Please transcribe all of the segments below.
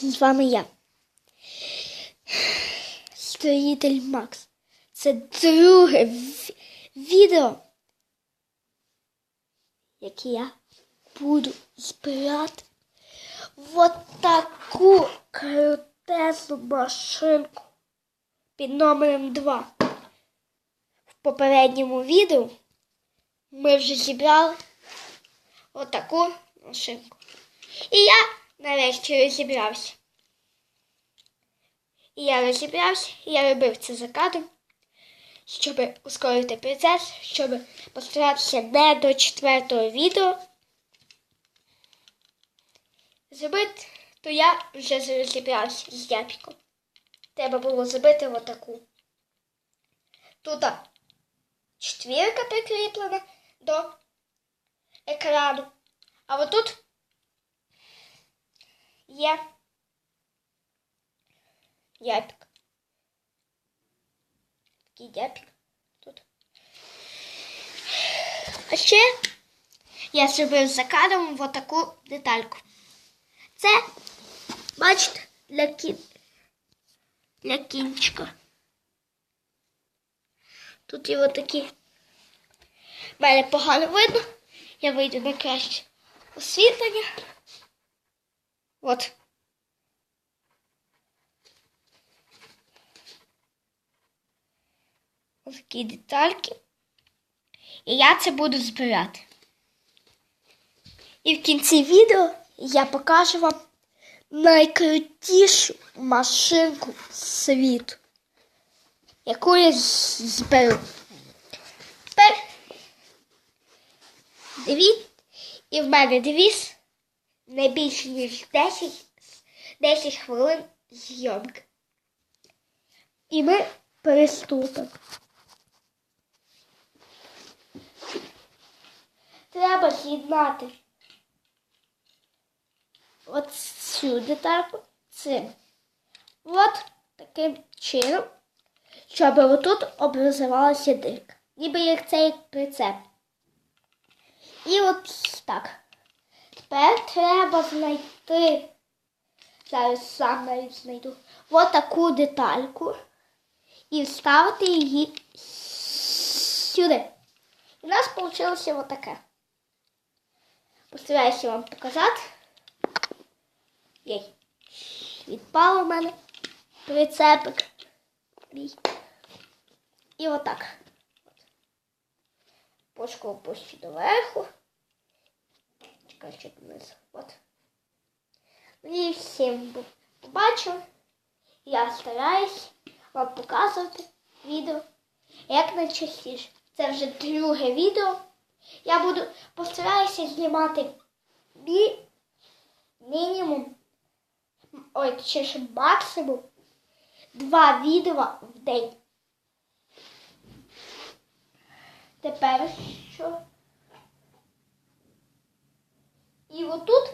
з вами я. Строїтель Макс. Це друге відео, яке я буду збирати вот таку крутезну машинку під номером 2. В попередньому відео ми вже зібрали отаку машинку. І я нарешті розібрався. І я розібрався, і я робив це за кадром, щоб ускорити процес, щоб постаратися не до четвертого відео зробити, то я вже розібрався з япіком. Треба було зробити отаку. Тут четвірка прикріплена до екрану. А отут є япік. Такий япік тут. А ще я зробив за кадром отаку детальку. Це, бачите, для кін... для кінчика. Тут є отакі. Мене погано видно. Я вийду на краще освітлення. От. Ось такі детальки. І я це буду збирати. І в кінці відео я покажу вам найкрутішу машинку світу, яку я зберу. Тепер дивіться, і в мене девіз не більше, ніж 10, 10 хвилин зйомки. І ми приступимо. Треба з'єднати от цю детальку цим. От таким чином, щоб отут образувалася дирка. Ніби як цей прицеп. І от так. Тепер треба знайти. Зараз сам навіть знайду. От таку детальку. І вставити її сюди. І у нас вийшло отаке. Постараюся вам показати. Єй. Відпав у мене прицепик. І отак. Пошку опущу доверху. Ще донизу. От. І всім побачили. Я стараюсь вам показувати відео як найчастіше. Це вже друге відео. Я буду постараюся знімати мі, мінімум, ой, точніше максимум два відео в день. Тепер що? І отут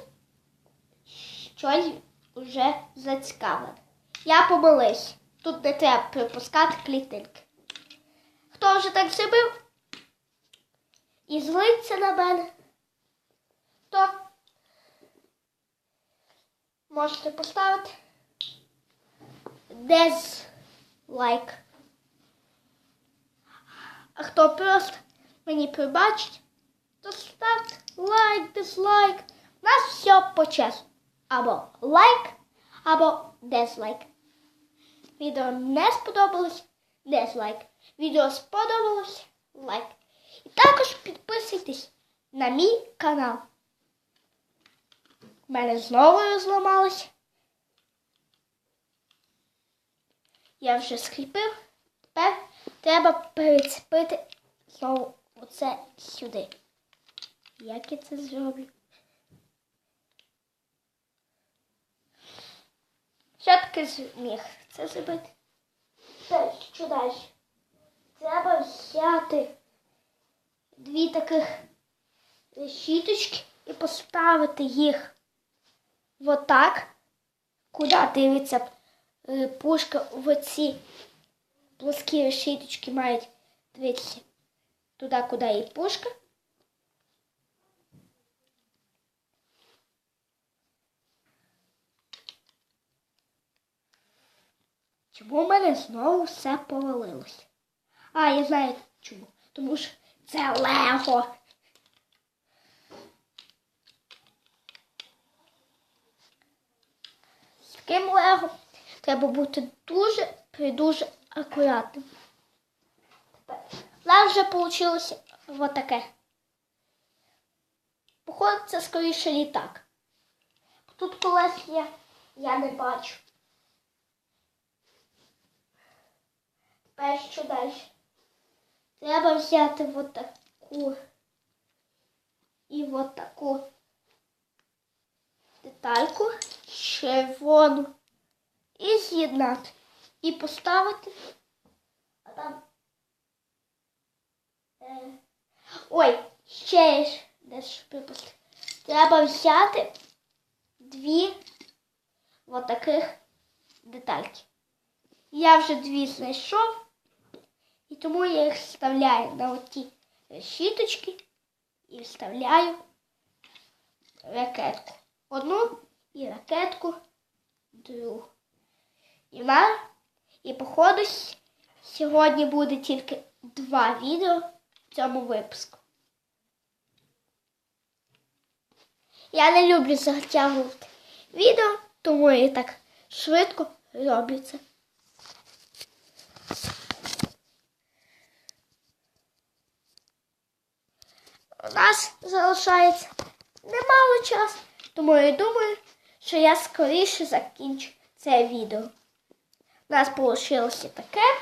щось вже зацікавлене. Я помилився. Тут не треба припускати клітинки. Хто вже так зробив і злиться на мене, то можете поставити дизлайк. А хто просто мені пробачить, то ставте лайк, дизлайк. Нас все по часу. Або лайк, або дизлайк. Відео не сподобалось, дизлайк. Відео сподобалось, лайк. І також підписуйтесь на мій канал. У мене знову розламалось. Я вже скріпив. Тепер треба перецепити знову оце сюди. Як я це зроблю? Все-таки зміг це зробити. Що далі? Треба взяти дві таких щіточки і поставити їх отак, куди дивиться е, пушка в ці плоскі решіточки мають дивитися туди, куди і пушка. Чому в мене знову все повалилось? А, я знаю чому. Тому що це Лего. З таким Лего треба бути дуже дуже акуратним. У вже вийшло отаке. Походу, це скоріше літак. Тут колес є, я не бачу. Тепер що далі? Треба взяти от таку і от таку детальку червону і з'єднати. І поставити. А там. Е, ой, ще ж десь припустити. Треба взяти дві от таких детальки. Я вже дві знайшов, і тому я їх вставляю на оті щіточки і вставляю ракетку. Одну і ракетку, другу. І на, і походу сьогодні буде тільки два відео в цьому випуску. Я не люблю затягувати відео, тому я так швидко роблю це. Нас залишається немало часу, тому я думаю, що я скоріше закінчу це відео. У нас вийшло таке.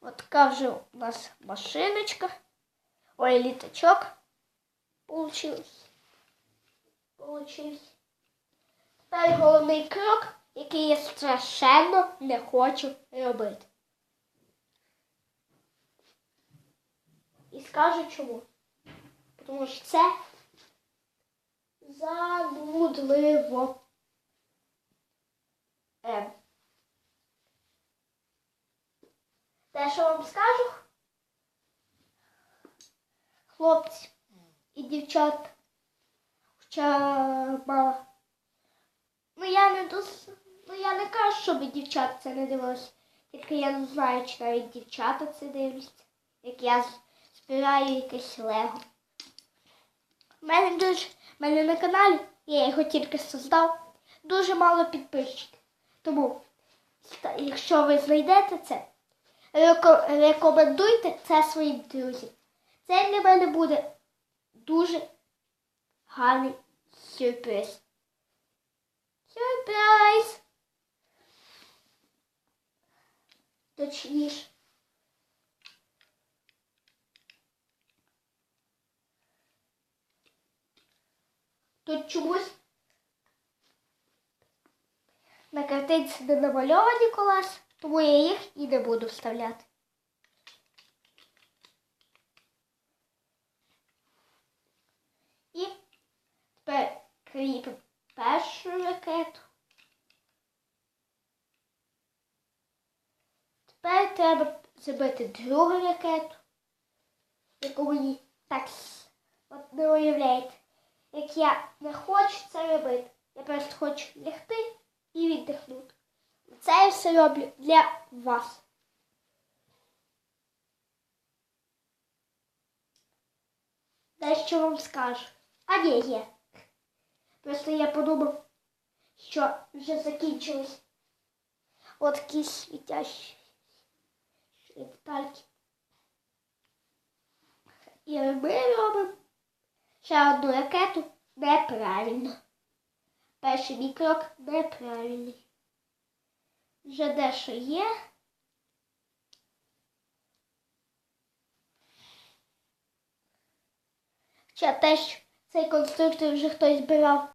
От така вже у нас машиночка. Ой, літачок. Получився. Тепер головний крок, який я страшенно не хочу робити. І скажу чому. Тому що це занудливо. Ем. Те, що вам скажу, хлопці і дівчата, хоча мала. Ну я не дос... ну я не кажу, щоб дівчата це не дивилися. Тільки я не знаю, чи навіть дівчата це дивляться, як я збираю якесь лего. У мене мене на каналі, я його тільки создав, дуже мало підписчиків. Тому, якщо ви знайдете це, рекомендуйте це своїм друзям. Це для мене буде дуже гарний сюрприз. Сюрприз! Точніше. Тут чомусь на картинці не намальовані колеса, тому я їх і не буду вставляти. І тепер кріпимо першу ракету. Тепер треба зробити другу ракету, яку мені так от не уявляєте. Як я не хочу це робити. Я просто хочу лягти і віддихнути. Це я все роблю для вас. Дещо вам скажу. А ні, є. Просто я подумав, що вже закінчились от такі світящі детальки. І ми робимо ще одну ракету неправильно. Перший мій крок неправильний. Вже дещо є. Хоча теж цей конструктор вже хтось збирав